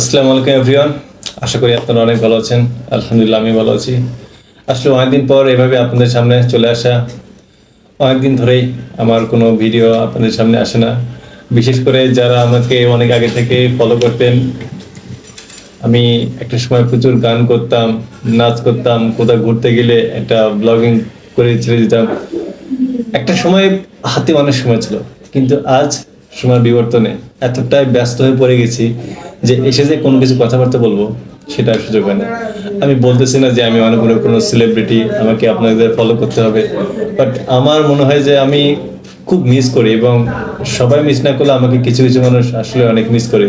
আসসালামু আলাইকুম, এভরিওয়ান। আশা করি আপনারা অনেক ভালো আছেন। আলহামদুলিল্লাহ, আমি ভালো আছি। আসলে অনেকদিন পর এভাবে আপনাদের সামনে চলে আসা। অনেকদিন ধরেই আমার কোনো ভিডিও আপনাদের সামনে আসে না। বিশেষ করে যারা আমাকে অনেক আগে থেকে ফলো করতেন, আমি একটা সময় প্রচুর গান করতাম, নাচ করতাম, কোথাও ঘুরতে গেলে একটা ব্লগিং করে ছেড়ে দিতাম একটা সময় হাতে অনেক সময় ছিল, কিন্তু আজ সময় বিবর্তনে এতটাই ব্যস্ত হয়ে পড়ে গেছি যে এসে যে কোনো কিছু কথাবার্তা বলব, সেটা সুযোগ হয় না। আমি বলতেছি না যে আমি অনেক বড় কোনো সেলিব্রিটি আমাকে আপনাদের ফলো করতে হবে। বাট আমার মনে হয় যে আমি খুব মিস করি এবং সবাই মিস না করলে আমাকে কিছু কিছু মানুষ আসলে অনেক মিস করে।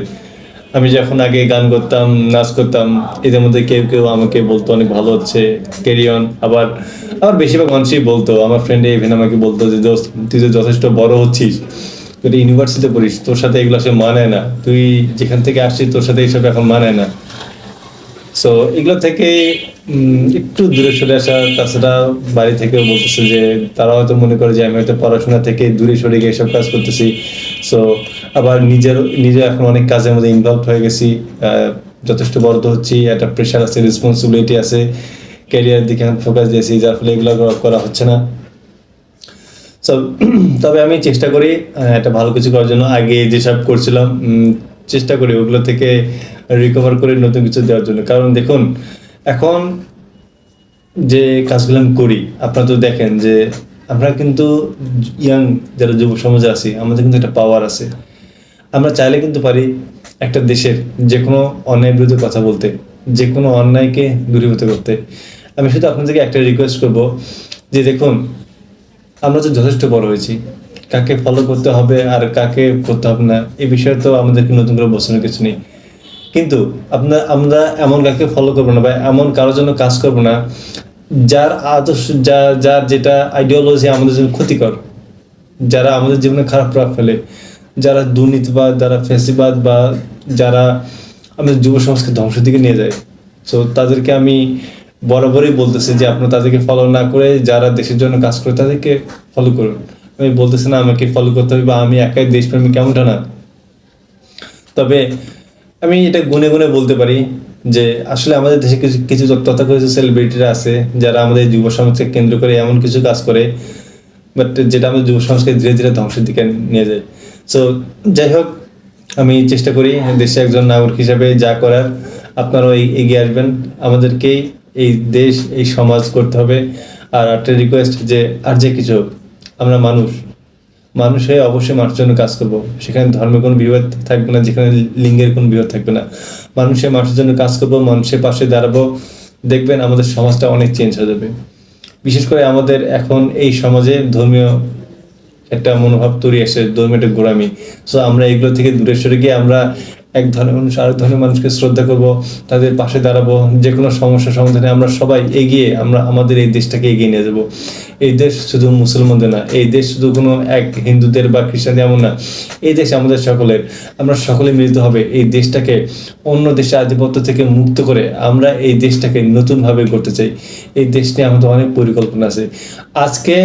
আমি যখন আগে গান করতাম, নাচ করতাম, এদের মধ্যে কেউ কেউ আমাকে বলতো অনেক ভালো হচ্ছে ক্যারিয়ন আবার আবার বেশিরভাগ মানুষই বলতো, আমার ফ্রেন্ডে ইভেন আমাকে বলতো যে তুই তো যথেষ্ট বড় হচ্ছিস। তুই ইউনিভার্সিটিতে পড়িস, তোর সাথে এগুলো সে মানায় না। তুই যেখান থেকে আসছিস, তোর সাথে এইসব এখন মানায় না। সো এগুলো থেকে একটু দূরে সরে আসা, তাছাড়া বাড়ি থেকেও বলতেছে যে, তারা হয়তো মনে করে যে, আমি হয়তো পড়াশোনা থেকে দূরে সরে গিয়ে এসব কাজ করতেছি। সো আবার নিজের নিজে এখন অনেক কাজের মধ্যে ইনভলভ হয়ে গেছি। যথেষ্ট বড় হচ্ছি, একটা প্রেশার আছে রেসপন্সিবিলিটি আছে। ক্যারিয়ার দিকে ফোকাস দিয়েছি, যার ফলে এগুলো করা- হচ্ছে না। তবে আমি চেষ্টা করি একটা ভালো কিছু করার জন্য। আগে যেসব করছিলাম চেষ্টা করি ওগুলো থেকে রিকভার করে নতুন কিছু দেওয়ার জন্য। কারণ দেখুন, এখন যে কাজগুলো আমি করি, আপনারা তো দেখেন যে আমরা কিন্তু ইয়াং যারা যুব সমাজে আছি, আমাদের কিন্তু একটা পাওয়ার আছে। আমরা চাইলে কিন্তু পারি একটা দেশের যে কোনো অন্যায়ের বিরুদ্ধে কথা বলতে যে কোনো অন্যায়কে দূরীভূত করতে। আমি শুধু আপনাদেরকে একটা রিকোয়েস্ট করব যে দেখুন আমরা তো যথেষ্ট বড় হয়েছি, কাকে ফলো করতে হবে আর কাকে করতে হবে না, এই বিষয়ে তো আমাদেরকে নতুন করে বোঝানোর কিছু নেই। কিন্তু আপনার, আমরা এমন কাকে ফলো করব না বা এমন কারোর জন্য কাজ করব না, যার আদর্শ, যা, যার যেটা আইডিওলজি আমাদের জন্য ক্ষতিকর, যারা আমাদের জীবনে খারাপ প্রভাব ফেলে, যারা দুর্নীতিবাদ, যারা ফেসিবাদ বা যারা আমাদের যুব সমাজকে ধ্বংসের দিকে নিয়ে যায়। সো তাদেরকে আমি বরাবরই বলতেছি যে আপনারা তাদেরকে ফলো না করে যারা দেশের জন্য কাজ করে তাদেরকে ফলো করুন। আমি বলতেছি না আমাকে ফলো করতে হবে বা আমি একাই দেশপ্রেমী কেমনটা না। তবে আমি এটা গুনে গুনে বলতে পারি যে আসলে আমাদের দেশে কিছু কিছু তথাকথিত সেলিব্রিটিরা আছে, যারা আমাদের যুব সমাজকে কেন্দ্র করে এমন কিছু কাজ করে বাট যেটা আমাদের যুব সমাজকে ধীরে ধীরে ধ্বংসের দিকে নিয়ে যায়। সো যাই হোক, আমি চেষ্টা করি দেশে একজন নাগরিক হিসাবে যা করার, আপনারাও এগিয়ে আসবেন। আমাদেরকেই এই দেশ, এই সমাজ করতে হবে। আর একটা রিকোয়েস্ট যে, আর যে কিছু, আমরা মানুষ মানুষ হয়ে অবশ্যই মানুষের জন্য কাজ করব। সেখানে ধর্মের কোনো বিভেদ থাকবে না, যেখানে লিঙ্গের কোনো বিভেদ থাকবে না। মানুষের মানুষের জন্য কাজ করব মানুষের পাশে দাঁড়াবো। দেখবেন আমাদের সমাজটা অনেক চেঞ্জ হয়ে যাবে। বিশেষ করে আমাদের এখন এই সমাজে ধর্মীয় একটা মনোভাব তৈরি আসে ধর্মীয় একটা গোড়ামি। সো আমরা এগুলো থেকে দূরে সরে গিয়ে আমরা এক ধরনের মানুষ, আরেক ধরনের মানুষকে শ্রদ্ধা করব, তাদের পাশে দাঁড়াবো, যে কোনো সমস্যা সমাধানে আমরা সবাই এগিয়ে আমরা আমাদের এই দেশটাকে এগিয়ে নিয়ে যাব। এই দেশ শুধু মুসলমানদের না, এই দেশ শুধু কোনো এক হিন্দুদের বা খ্রিস্টানদের এমন না, এই দেশ আমাদের সকলের। আমরা সকলে মিলিত হবে এই দেশটাকে অন্য দেশের আধিপত্য থেকে মুক্ত করে আমরা এই দেশটাকে নতুনভাবে করতে চাই। এই দেশ নিয়ে আমাদের অনেক পরিকল্পনা আছে। আজকে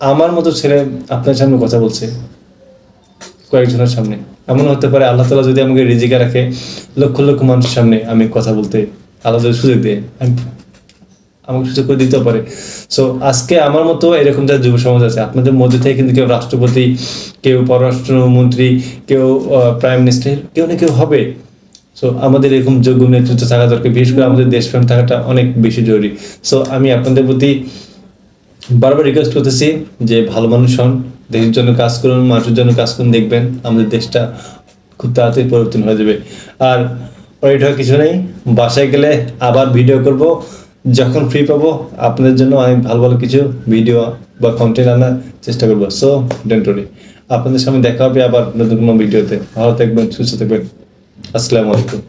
আমার মতো ছেলে আপনার সামনে কথা বলছে। কয়েকজনের সামনে। এমন হতে পারে আল্লাহ তালা যদি আমাকে রিজিকে রাখে, লক্ষ লক্ষ মানুষের সামনে আমি কথা বলতে আল্লাহ যদি সুযোগ দেয়। আমি আমাকে সুযোগ করে দিতে পারে। সো আজকে আমার মতো এরকম যারা যুব সমাজ আছে, আপনাদের মধ্যে থেকে কিন্তু কেউ রাষ্ট্রপতি, কেউ পররাষ্ট্রমন্ত্রী কেউ প্রাইম মিনিস্টার কেউ না কেউ হবে। সো আমাদের এরকম যোগ্য নেতৃত্ব থাকা দরকার। বিশেষ করে আমাদের দেশপ্রেম থাকাটা অনেক বেশি জরুরি। সো আমি আপনাদের প্রতি বারবার রিকোয়েস্ট করতেছি যে ভালো মানুষ হন দেশের জন্য কাজ করুন, মানুষের জন্য কাজ করুন, দেখবেন আমাদের দেশটা খুব তাড়াতাড়ি পরিবর্তন হয়ে যাবে। আর হওয়ার কিছু নেই, বাসায় গেলে আবার ভিডিও করব। যখন ফ্রি পাবো, আপনাদের জন্য আমি ভালো ভালো কিছু ভিডিও বা কন্টেন্ট আনার চেষ্টা করব। সো ডেন্ট ওরি আপনাদের সামনে দেখা হবে আবার নতুন কোনো ভিডিওতে ভালো থাকবেন, সুস্থ থাকবেন। আসসালামু আলাইকুম।